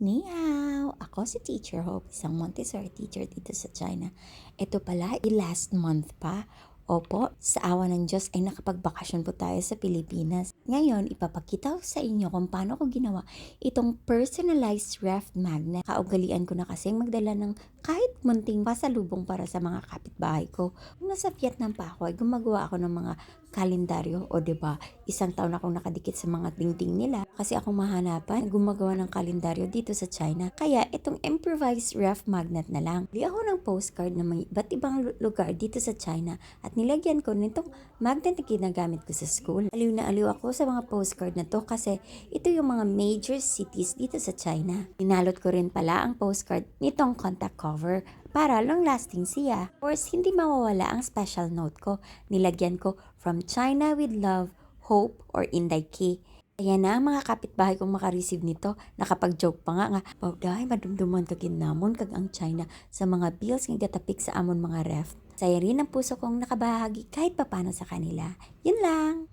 Ni hao! Ako si Teacher Hope, isang Montessori teacher dito sa China. Ito pala, i- last month pa. Opo, sa awa ng Diyos ay nakapagbakasyon po tayo sa Pilipinas. Ngayon, ipapakita ko sa inyo kung paano ko ginawa itong personalized ref magnet. Kaugalian ko na kasing magdala ng kahit munting pasalubong para sa mga kapitbahay ko. Kung nasa Vietnam pa ako, ay gumagawa ako ng mga kalendaryo o 'di ba isang taon akong nakadikit sa mga dingding nila kasi ako mahanapan gumagawa ng kalendaryo dito sa China kaya itong improvised ref magnet na lang li ako ng postcard na may iba't ibang lu- lugar dito sa China at nilagyan ko nitong magnet na ginagamit ko sa school aliw na aliw ako sa mga postcard na to kasi ito yung mga major cities dito sa China ninalot ko rin pala ang postcard nitong contact cover para long lasting siya. Of course, hindi mawawala ang special note ko. Nilagyan ko from China with love, hope, or Inday. Kaya na mga kapitbahay kong makareceive nito, nakapag-joke pa nga nga, Bawday, madumduman ka kinamon kag ang China sa mga bills ng gatapik sa amon mga ref. Saya rin ang puso kong nakabahagi kahit papano sa kanila. Yun lang!